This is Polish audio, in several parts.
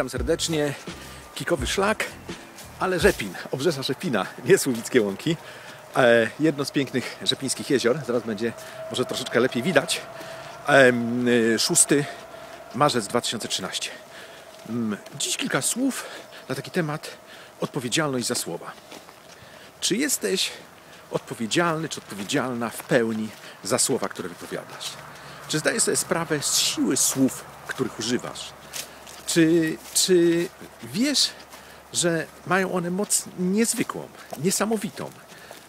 witam serdecznie. Kikowy szlak, ale Rzepin, obrzeża Rzepina, nie Słowickie Łąki. E, jedno z pięknych rzepińskich jezior, zaraz będzie może troszeczkę lepiej widać. E, 6 marzec 2013. Mm, Dziś kilka słów na taki temat odpowiedzialność za słowa. Czy jesteś odpowiedzialny, czy odpowiedzialna w pełni za słowa, które wypowiadasz? Czy zdajesz sobie sprawę z siły słów, których używasz? Czy, czy wiesz, że mają one moc niezwykłą, niesamowitą?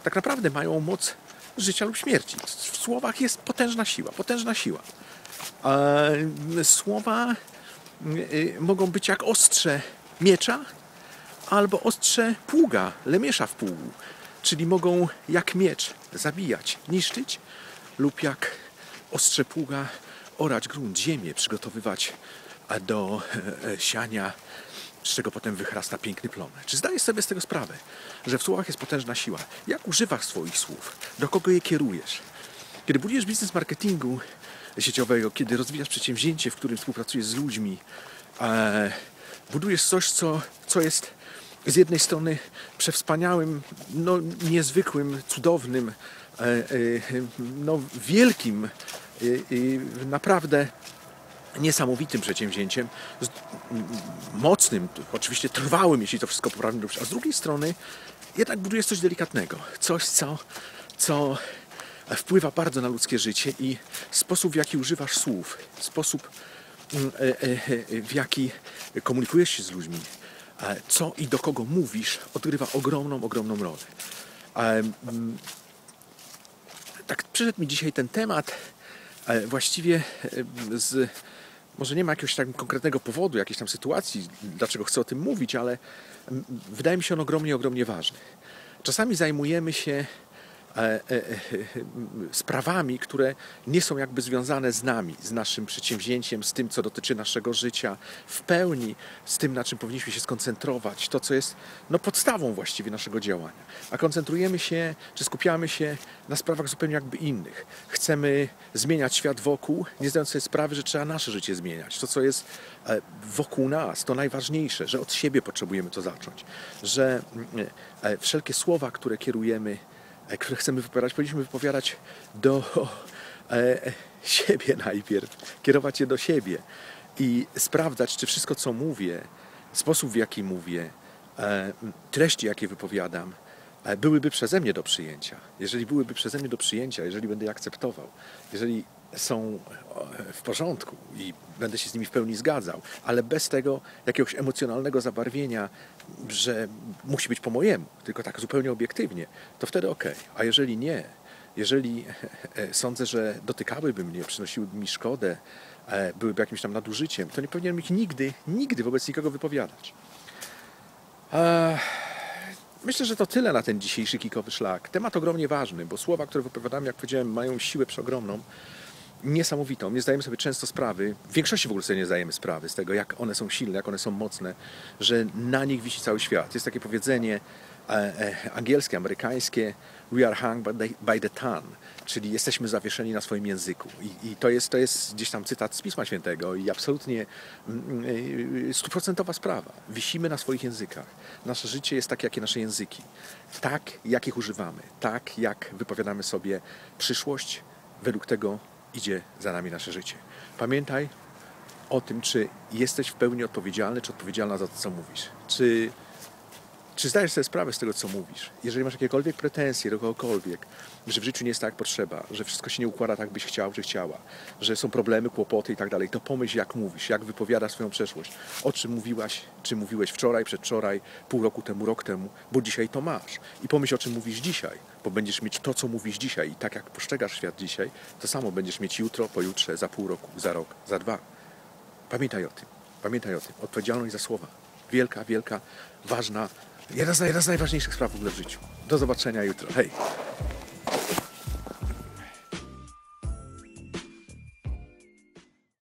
Tak naprawdę mają moc życia lub śmierci. W słowach jest potężna siła, potężna siła. Słowa y, mogą być jak ostrze miecza albo ostrze pługa, lemiesza w pługu. Czyli mogą jak miecz zabijać, niszczyć lub jak ostrze pługa orać grunt, ziemię, przygotowywać do e, e, siania, z czego potem wychrasta piękny plon. Czy zdajesz sobie z tego sprawę, że w słowach jest potężna siła? Jak używasz swoich słów? Do kogo je kierujesz? Kiedy budujesz biznes marketingu sieciowego, kiedy rozwijasz przedsięwzięcie, w którym współpracujesz z ludźmi, budujesz coś, co, co jest z jednej strony przewspaniałym, no, niezwykłym, cudownym, e, no, wielkim, naprawdę niesamowitym przedsięwzięciem, mocnym, oczywiście trwałym, jeśli to wszystko poprawnie robisz, a z drugiej strony jednak budujesz coś delikatnego, coś, co, co wpływa bardzo na ludzkie życie i sposób, w jaki używasz słów, sposób, mm, e, e, e, w jaki komunikujesz się z ludźmi, co i do kogo mówisz, odgrywa ogromną, ogromną rolę. Mm, tak przyszedł mi dzisiaj ten temat właściwie e, z może nie ma jakiegoś tak konkretnego powodu, jakiejś tam sytuacji, dlaczego chcę o tym mówić, ale wydaje mi się on ogromnie, ogromnie ważny. Czasami zajmujemy się e, e, e, sprawami, które nie są jakby związane z nami, z naszym przedsięwzięciem, z tym, co dotyczy naszego życia w pełni, z tym, na czym powinniśmy się skoncentrować, to, co jest no, podstawą właściwie naszego działania. A koncentrujemy się, czy skupiamy się na sprawach zupełnie jakby innych. Chcemy zmieniać świat wokół, nie zdając sobie sprawy, że trzeba nasze życie zmieniać. To, co jest e, wokół nas, to najważniejsze, że od siebie potrzebujemy to zacząć, że e, wszelkie słowa, które kierujemy, e, które chcemy wypowiadać, powinniśmy wypowiadać do e, e, siebie najpierw, kierować je do siebie i sprawdzać, czy wszystko, co mówię, sposób, w jaki mówię, e, treści, jakie wypowiadam, e, byłyby przeze mnie do przyjęcia. Jeżeli byłyby przeze mnie do przyjęcia, jeżeli będę je akceptował, jeżeli są e, w porządku i będę się z nimi w pełni zgadzał, ale bez tego jakiegoś emocjonalnego zabarwienia, że musi być po mojemu, tylko tak zupełnie obiektywnie, to wtedy okej. A jeżeli nie, jeżeli e, sądzę, że dotykałyby mnie, przynosiłyby mi szkodę, e, byłyby jakimś tam nadużyciem, to nie powinienem ich nigdy, nigdy wobec nikogo wypowiadać. Eee, Myślę, że to tyle na ten dzisiejszy kikowy szlak. Temat ogromnie ważny, bo słowa, które wypowiadamy, jak powiedziałem, mają siłę przeogromną, niesamowitą. Nie zdajemy sobie często sprawy, w większości w ogóle sobie nie zdajemy sprawy z tego, jak one są silne, jak one są mocne, że na nich wisi cały świat. Jest takie powiedzenie angielskie, amerykańskie we are hung by the, by the tongue, czyli jesteśmy zawieszeni na swoim języku. I, i to, jest, to jest gdzieś tam cytat z Pisma Świętego i absolutnie mm, y, stuprocentowa sprawa. Wisimy na swoich językach. Nasze życie jest takie, jakie nasze języki. Tak, jak ich używamy. Tak, jak wypowiadamy sobie przyszłość, według tego idzie za nami nasze życie. Pamiętaj o tym, czy jesteś w pełni odpowiedzialny, czy odpowiedzialna za to, co mówisz. Czy, czy zdajesz sobie sprawę z tego, co mówisz? Jeżeli masz jakiekolwiek pretensje do kogokolwiek, że w życiu nie jest tak, jak potrzeba, że wszystko się nie układa tak, byś chciał, czy chciała, że są problemy, kłopoty i tak dalej, to pomyśl, jak mówisz, jak wypowiadasz swoją przeszłość. O czym mówiłaś, czy mówiłeś wczoraj, przedwczoraj, pół roku temu, rok temu, bo dzisiaj to masz. I pomyśl, o czym mówisz dzisiaj, bo będziesz mieć to, co mówisz dzisiaj i tak, jak postrzegasz świat dzisiaj, to samo będziesz mieć jutro, pojutrze, za pół roku, za rok, za dwa. Pamiętaj o tym. Pamiętaj o tym. Odpowiedzialność za słowa. Wielka, wielka, ważna, jedna z, jedna z najważniejszych spraw w ogóle w życiu. Do zobaczenia jutro. Hej!